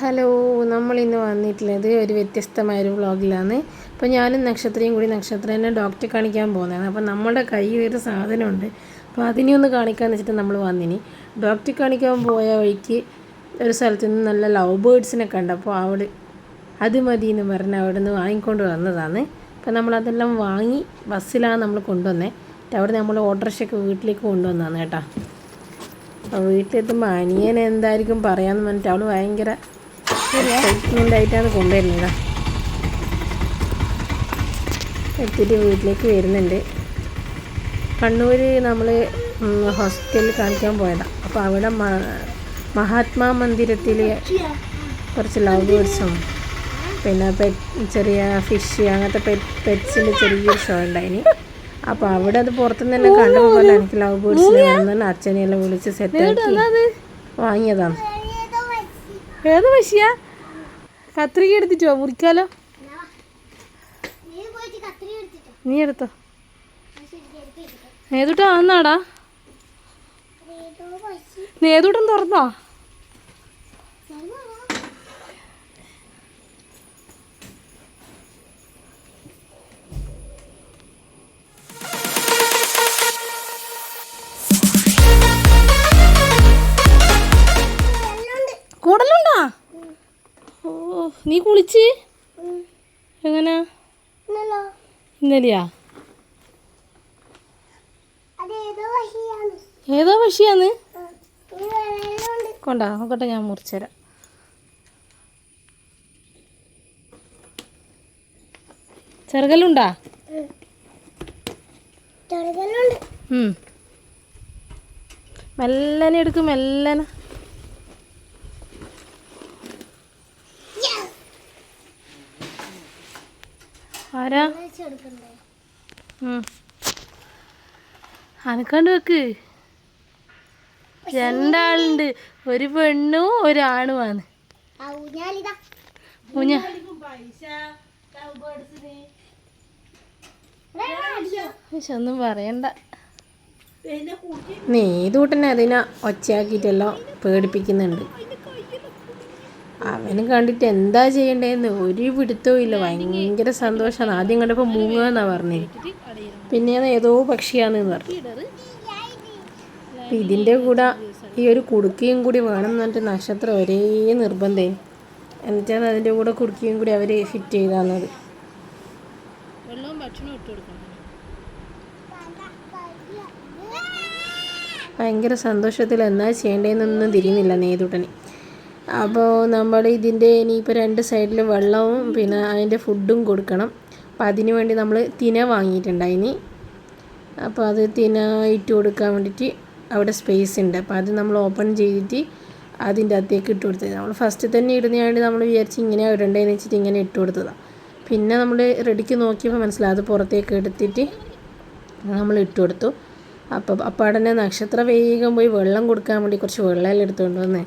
Hello നമ്മൾ ഇന്ന് വന്നിട്ടുള്ളത് ഒരു വ്യത്യസ്തമായ ഒരു വ്ളോഗിലാണ്. അപ്പോൾ ഞാനും നക്ഷത്രയും കൂടി നക്ഷത്രേനെ ഡോക്ടറെ കാണിക്കാൻ പോകുന്നതാണ്. അപ്പോൾ നമ്മുടെ കയ്യിൽ ഒരു സാധനമുണ്ട്. അപ്പോൾ അതിനെ ഒന്ന് കാണിക്കാന്ന് വെച്ചിട്ട് നമ്മൾ വന്നിനി. ഡോക്ടറെ കാണിക്കാൻ പോയ വഴിക്ക് ഒരു സ്ഥലത്ത് നിന്ന് നല്ല ലവ് ബേർഡ്സിനെ കണ്ടപ്പോൾ അവിടെ അത് മതി എന്ന് പറഞ്ഞ് അവിടെ നിന്ന് വാങ്ങിക്കൊണ്ട് വന്നതാണ്. അപ്പോൾ നമ്മളതെല്ലാം വാങ്ങി ബസ്സിലാണ് നമ്മൾ കൊണ്ടുവന്നത് അവിടെ നമ്മൾ ഓട്ടോറിക്ഷയൊക്കെ വീട്ടിലേക്ക് കൊണ്ടുവന്നതാണ് കേട്ടോ. അപ്പോൾ വീട്ടിലെത്തുമ്പോൾ അനിയൻ എന്തായിരിക്കും പറയാന്ന് പറഞ്ഞിട്ട് അവൾ ഭയങ്കര എക്സൈറ്റ്മെന്റ് ആയിട്ടാണ് കൊണ്ടുവരുന്നത്. എത്തിയിട്ട് വീട്ടിലേക്ക് വരുന്നുണ്ട്. കണ്ണൂർ നമ്മൾ ഹോസ്പിറ്റലിൽ കാണിക്കാൻ പോയതാണ് അപ്പോൾ അവിടെ മഹാത്മാ മന്ദിരത്തിൽ കുറച്ച് ലവ് ബേർഡ്സും പിന്നെ പെറ്റ് ചെറിയ ഫിഷ് അങ്ങനത്തെ പെറ്റ് പെറ്റ്സിന്റെ ചെറിയൊരു ഷോ ഉണ്ടായിന്. അപ്പോൾ അവിടെ അത് പുറത്തുനിന്ന് തന്നെ കണ്ടപ്പോൾ എനിക്ക് ലവ് ബേർഡ്സിനെ അച്ഛനെല്ലാം വിളിച്ച് സെറ്റാക്കി വാങ്ങിയതാണ് ഏത് പശിയാ? കത്രിക എടുത്തിട്ടോ മുറിക്കാലോ? നീ എടുത്തോ. നേതുട്ടാ വന്നാടാ. നേതുട്ടം തുറന്നോ? കൂടലുണ്ടാ ഓ നീ കുളിച്ച്? എങ്ങനെ? ഇന്നലെയാ? ഏതോ പക്ഷിയാന്ന് കൊണ്ടാ നോക്കട്ടെ ഞാൻ മുറിച്ചുതരാം ചെറുകല്ലുണ്ടാ. മെല്ലനെ എടുക്കും മെല്ലനെ. ആരാ. അനക്കാണ്ട് വെക്ക്. രണ്ടാളുണ്ട്. ഒരു പെണ്ണും ഒരാണുമാണ്. ഊഞ്ഞ. പക്ഷെ ഒന്നും പറയണ്ട. നീ ഇതൂട്ടന്നെ അതിനെ ഒച്ചയാക്കിയിട്ടെല്ലാം പേടിപ്പിക്കുന്നുണ്ട്. അവന് കണ്ടിട്ട് എന്താ ചെയ്യണ്ടേന്ന് ഒരു പിടുത്തവും ഇല്ല. ഭയങ്കര സന്തോഷമാണ് ആദ്യം കണ്ടപ്പോൾ മൂങ്ങാന്നാ പറഞ്ഞത് പിന്നെ ഏതോ പക്ഷിയാന്ന് പറഞ്ഞു. അപ്പൊ ഇതിന്റെ കൂടെ ഈ ഒരു കുടുക്കിയും കൂടി വേണം എന്ന് പറഞ്ഞിട്ട് നക്ഷത്രം ഒരേ നിർബന്ധേ. എന്നിട്ടാണ് അതിന്റെ കൂടെ കുടുക്കിയും കൂടി അവർ ഫിറ്റ് ചെയ്താന്നത്. ഭയങ്കര സന്തോഷത്തിൽ എന്നാ ചെയ്യേണ്ടതെന്നൊന്നും തിരിയുന്നില്ല നേതുട്ടന്. അപ്പോൾ നമ്മൾ ഇതിന്റെ ഇനിയിപ്പോൾ രണ്ട് സൈഡിൽ വെള്ളവും പിന്നെ അതിന്റെ ഫുഡും കൊടുക്കണം. അപ്പം അതിന് വേണ്ടി നമ്മൾ തിന വാങ്ങിയിട്ടുണ്ടായിനി. അപ്പോൾ അത് തിന ഇട്ട് കൊടുക്കാൻ വേണ്ടിയിട്ട് അവിടെ സ്പേസ് ഉണ്ട്. അപ്പോൾ അത് നമ്മൾ ഓപ്പൺ ചെയ്തിട്ട് അതിന്റെ അകത്തേക്ക് ഇട്ട് കൊടുത്തത്. നമ്മൾ ഫസ്റ്റ് തന്നെ ഇടുന്നതായിട്ട് നമ്മൾ വിചാരിച്ച് ഇങ്ങനെ ഇടണ്ടേന്ന് വെച്ചിട്ട് ഇങ്ങനെ ഇട്ട് കൊടുത്തതാണ് പിന്നെ നമ്മൾ റെഡിക്ക് നോക്കിയപ്പോൾ മനസ്സിലായി. അത് പുറത്തേക്ക് എടുത്തിട്ട് നമ്മൾ ഇട്ട് കൊടുത്തു. അപ്പോൾ തന്നെ നക്ഷത്ര വേഗം പോയി വെള്ളം കൊടുക്കാൻ വേണ്ടി കുറച്ച് വെള്ളമെല്ലാം എടുത്തുകൊണ്ട് വന്നേ.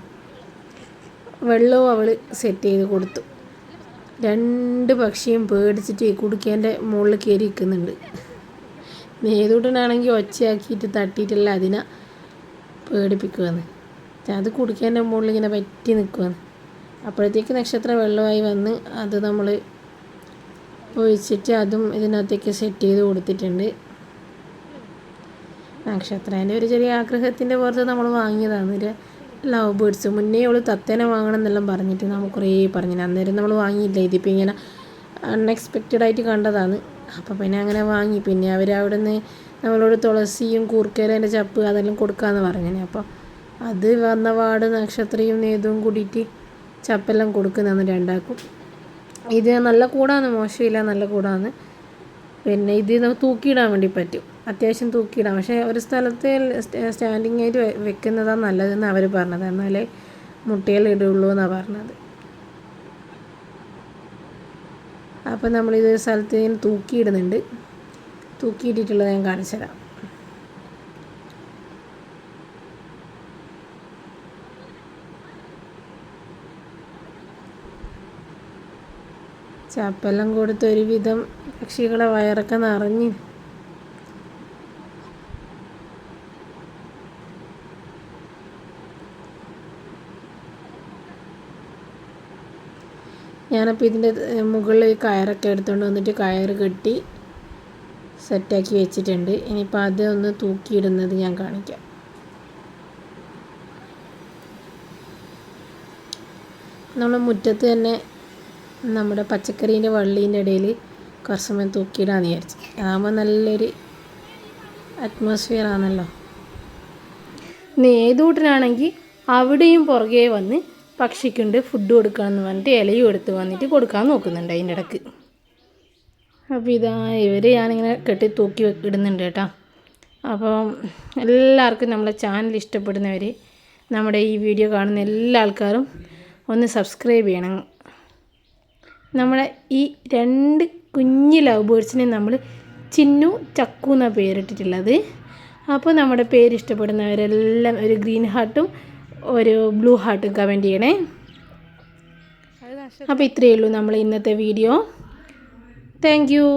വെള്ളവും അവൾ സെറ്റ് ചെയ്ത് കൊടുത്തു. രണ്ട് പക്ഷിയും പേടിച്ചിട്ട് കുടുക്കേന്റെ മുകളിൽ കയറി നിൽക്കുന്നുണ്ട്. നേതൂട്ടനാണെങ്കിൽ ഒച്ചയാക്കിയിട്ട് തട്ടിയിട്ടല്ല അതിനെ പേടിപ്പിക്കുവെന്ന്. അത് കുടിക്കേന്റെ മുകളിൽ ഇങ്ങനെ പറ്റി നിൽക്കുവാന്ന് അപ്പോഴത്തേക്ക് നക്ഷത്രം വെള്ളമായി വന്ന് അത് നമ്മൾ ഒഴിച്ചിട്ട് അതും ഇതിനകത്തേക്ക് സെറ്റ് ചെയ്ത് കൊടുത്തിട്ടുണ്ട്. നക്ഷത്രേന്റെ ഒരു ചെറിയ ആഗ്രഹത്തിന്റെ പുറത്ത് നമ്മൾ വാങ്ങിയതാണ്. ഒരു ലവ് ബേർഡ്സ് മുന്നേ അവൾ തത്തേനെ വാങ്ങണം എന്നെല്ലാം പറഞ്ഞിട്ട് നമ്മൾ കുറേ പറഞ്ഞു അന്നേരം നമ്മൾ വാങ്ങിയില്ല. ഇതിപ്പോൾ ഇങ്ങനെ അൺഎക്സ്പെക്റ്റഡ് ആയിട്ട് കണ്ടതാണ്. അപ്പോൾ പിന്നെ അങ്ങനെ വാങ്ങി. പിന്നെ അവർ അവിടെ നിന്ന് നമ്മളോട് തുളസിയും കൂർക്കേലേന്റെ ചപ്പ് അതെല്ലാം കൊടുക്കാമെന്ന് പറഞ്ഞു അപ്പോൾ അത് വന്ന പാട് നക്ഷത്രയും നേതും കൂടിയിട്ട് ചപ്പെല്ലാം കൊടുക്കുന്നതാണ് രണ്ടാക്കും. ഇത് നല്ല കൂടാണ് മോശമില്ല നല്ല കൂടാണ് പിന്നെ ഇത് നമുക്ക് തൂക്കിയിടാൻ വേണ്ടി പറ്റും. അത്യാവശ്യം തൂക്കിയിടാം. പക്ഷേ ഒരു സ്ഥലത്ത് സ്റ്റാൻഡിങ് ആയിട്ട് വെക്കുന്നതാണ് നല്ലതെന്ന് അവർ പറഞ്ഞത്. എന്നാലേ മുട്ടയിൽ ഇടുള്ളൂ എന്നാണ് പറഞ്ഞത്. അപ്പം നമ്മളിത് സ്ഥലത്ത് ഇങ്ങനെ തൂക്കിയിടുന്നുണ്ട്. തൂക്കിയിട്ടിട്ടുള്ളത് ഞാൻ കാണിച്ചു തരാം. ചപ്പെല്ലാം കൊടുത്ത് ഒരുവിധം പക്ഷികളെ വയറൊക്കെ നിറഞ്ഞ് ഞാനപ്പോൾ ഇതിന്റെ മുകളിൽ കയറൊക്കെ എടുത്തുകൊണ്ട് വന്നിട്ട് കയർ കെട്ടി സെറ്റാക്കി വെച്ചിട്ടുണ്ട്. ഇനിയിപ്പോൾ അത് ഒന്ന് തൂക്കിയിടുന്നത് ഞാൻ കാണിക്കാം. നമ്മൾ മുറ്റത്ത് തന്നെ നമ്മുടെ പച്ചക്കറീന്റെ വള്ളീന്റെ ഇടയിൽ കുറച്ച് സമയം തൂക്കിയിടാന്ന് വിചാരിച്ചു. അതാകുമ്പോൾ നല്ലൊരു അറ്റ്മോസ്ഫിയർ ആണല്ലോ. നേതൂട്ടനാണെങ്കിൽ അവിടെയും പുറകെ വന്ന് പക്ഷിക്കുണ്ട് ഫുഡ് കൊടുക്കാമെന്ന് പറഞ്ഞിട്ട് ഇലയും എടുത്ത് വന്നിട്ട് കൊടുക്കാൻ നോക്കുന്നുണ്ട് അതിന്റെ ഇടയ്ക്ക്. അപ്പോൾ ഇതാ ഇവർ ഞാനിങ്ങനെ കെട്ടി തൂക്കി ഇടുന്നുണ്ട് കേട്ടോ. അപ്പോൾ എല്ലാവർക്കും നമ്മളെ ചാനൽ ഇഷ്ടപ്പെടുന്നവർ നമ്മുടെ ഈ വീഡിയോ കാണുന്ന എല്ലാ ആൾക്കാരും ഒന്ന് സബ്സ്ക്രൈബ് ചെയ്യണം. നമ്മുടെ ഈ രണ്ട് കുഞ്ഞ് ലവ് ബേഡ്സിനെ നമ്മൾ ചിന്നു ചക്കു എന്നാണ് പേരിട്ടിട്ടുള്ളത്. അപ്പോൾ നമ്മുടെ പേര് ഇഷ്ടപ്പെടുന്നവരെല്ലാം ഒരു ഗ്രീൻ ഹാർട്ടും ഒരു ബ്ലൂ ഹാർട്ടും കമന്റ് ചെയ്യണേ അപ്പോൾ ഇത്രയേ ഉള്ളൂ നമ്മൾ ഇന്നത്തെ വീഡിയോ താങ്ക് യു